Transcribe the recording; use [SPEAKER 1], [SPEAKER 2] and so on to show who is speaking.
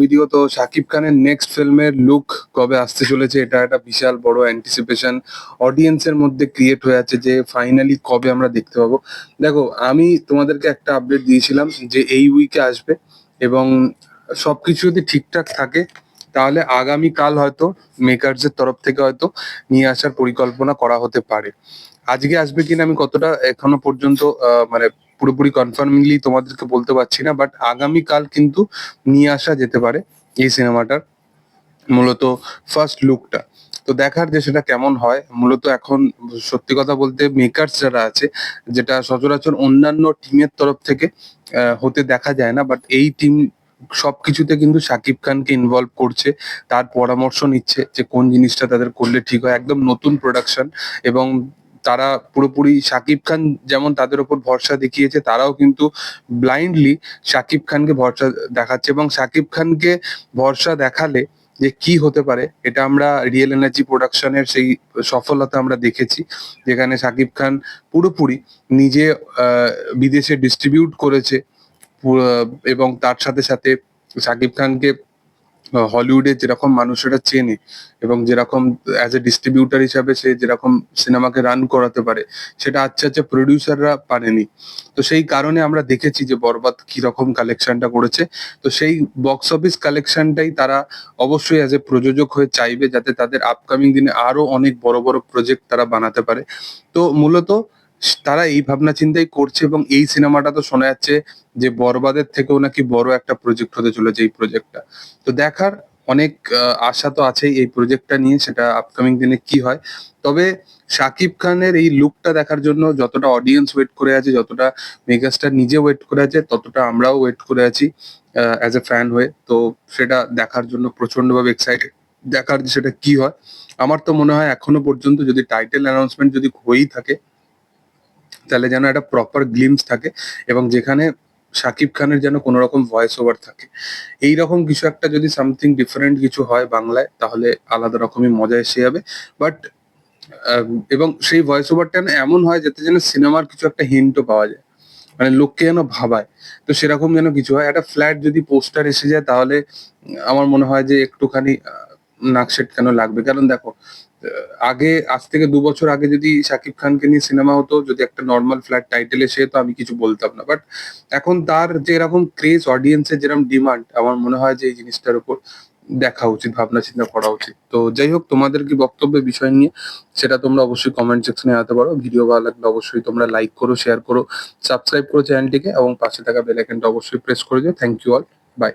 [SPEAKER 1] Video তো শাকিব খানের next ফিল্মের লুক কবে আসতে চলেছে, এটা একটা বিশাল বড় অ্যান্টিসিপেশন অডিয়েন্সের মধ্যে ক্রিয়েট হয়ে আছে যে ফাইনালি কবে আমরা দেখতে পাবো। দেখো, আমি তোমাদেরকে একটা আপডেট দিয়েছিলাম যে এই উইকে আসবে এবং সবকিছু যদি ঠিকঠাক থাকে, তাহলে আগামী কাল হয়তো মেকার্সের তরফ থেকে হয়তো নিয়ে আসার পরিকল্পনা করা হতে পারে। আজকে আসবে কিনা আমি কতটা এখনও পর্যন্ত মানে পুরোপুরি কনফার্মিংলি তোমাদেরকে বলতে পারছি না বাট আগামী কাল কিন্তু নিয়ে আসা যেতে পারে এই সিনেমাটার, মূলত ফার্স্ট লুকটা তো দেখার যে সেটা কেমন হয়, মূলত এখন সত্যি কথা বলতে মেকার্স যারা আছে, যেটা সচরাচর অন্যান্য টিমের তরফ থেকে হতে দেখা যায় না বাট এই টিম সবকিছুতে কিন্তু শাকিব খানকে ইনভলভ করছে, তার পরামর্শ নিচ্ছে যে কোন জিনিসটা তাদের করলে ঠিক হয়। একদম নতুন প্রোডাকশন এবং তারা পুরোপুরি শাকিব খান যেমন তাদের ওপর ভরসা দেখিয়েছে, তারাও কিন্তু ব্লাইন্ডলি শাকিব খানকে ভরসা দেখাচ্ছে এবং শাকিব খানকে ভরসা দেখালে যে কি হতে পারে, এটা আমরা রিয়েল এনার্জি প্রোডাকশনের সেই সফলতা আমরা দেখেছি, যেখানে শাকিব খান পুরোপুরি নিজে বিদেশে ডিস্ট্রিবিউট করেছে এবং তার সাথে সাথে শাকিব খানকে হলিউডে যেরকম মানুষেরা চেনে এবং যেরকম অ্যাজ এ ডিস্ট্রিবিউটার হিসাবে সে যেরকম সিনেমাকে রান করাতে পারে, সেটা আচ্ছা আচ্ছা প্রডিউসাররা পারেনি। তো সেই কারণে আমরা দেখেছি যে বরবাদ কীরকম কালেকশনটা করেছে। তো সেই বক্স অফিস কালেকশনটাই তারা অবশ্যই অ্যাজ এ প্রযোজক হয়ে চাইবে যাতে তাদের আপকামিং দিনে আরও অনেক বড় বড় প্রজেক্ট তারা বানাতে পারে। তো মূলত তারা এই ভাবনা চিন্তাই করছে এবং এই সিনেমাটা তো শোনা যাচ্ছে যে বরবাদের থেকেও নাকি বড় একটা প্রজেক্ট হতে চলেছে এই প্রজেক্টটা তো দেখার অনেক আশা তো আছেই এই প্রজেক্টটা নিয়ে, সেটা আপকামিং দিনে কি হয়। তবে শাকিব খানের এই লুকটা দেখার জন্য যতটা অডিয়েন্স ওয়েট করে আছে, যতটা মেগাস্টার নিজে ওয়েট করে আছে, ততটা আমরাও ওয়েট করে আছি অ্যাজ এ ফ্যান হয়ে। তো সেটা দেখার জন্য প্রচন্ডভাবে এক্সাইটেড দেখার সেটা কি হয়, আমার তো মনে হয় এখনও পর্যন্ত যদি টাইটেল অ্যানাউন্সমেন্ট যদি হয়েই থাকে তাহলে যেন একটা প্রপার গ্লিমস থাকে এবং যেখানে শাকিব খানের যেন কোনো রকম ভয়েস ওভার থাকে। এই রকম কিছু একটা যদি সামথিং ডিফারেন্ট কিছু হয় বাংলায়, তাহলে আলাদা রকমই মজা এসে যাবে। বাট এবং সেই ভয়েস ওভারটা যেন এমন হয় যাতে যেন সিনেমার কিছু একটা হিন্টও পাওয়া যায়। মানে লোককে যেন ভাবায়। তো সেরকম যেন কিছু হয়। একটা ফ্ল্যাট যদি পোস্টার এসে যায়, তাহলে আমার মনে হয় যে একটুখানি নাকশেট কেন লাগবে? কারণ দেখো আগে, আজ থেকে দু বছর আগে যদি শাকিব খানকে নিয়ে সিনেমা হতো, যদি একটা নর্মাল ফ্ল্যাট টাইটেল এসে তো আমি কিছু বলতাম না। বাট এখন তার যে এরকম ক্রেজ অডিয়েন্সের যেরকম ডিমান্ড আমার মনে হয় যে এই জিনিসটার উপর দেখা উচিত, ভাবনা চিন্তা করা উচিত। তো যাই হোক, তোমাদের কি বক্তব্য বিষয় নিয়ে, সেটা তোমরা অবশ্যই কমেন্ট সেকশনে জানাতে পারো। ভিডিও ভালো লাগলে অবশ্যই তোমরা লাইক করো শেয়ার করো সাবস্ক্রাইব করো চ্যানেলটিকে এবং পাশে থাকা বেল আইকনটা অবশ্যই প্রেস করে দিও। Thank you all by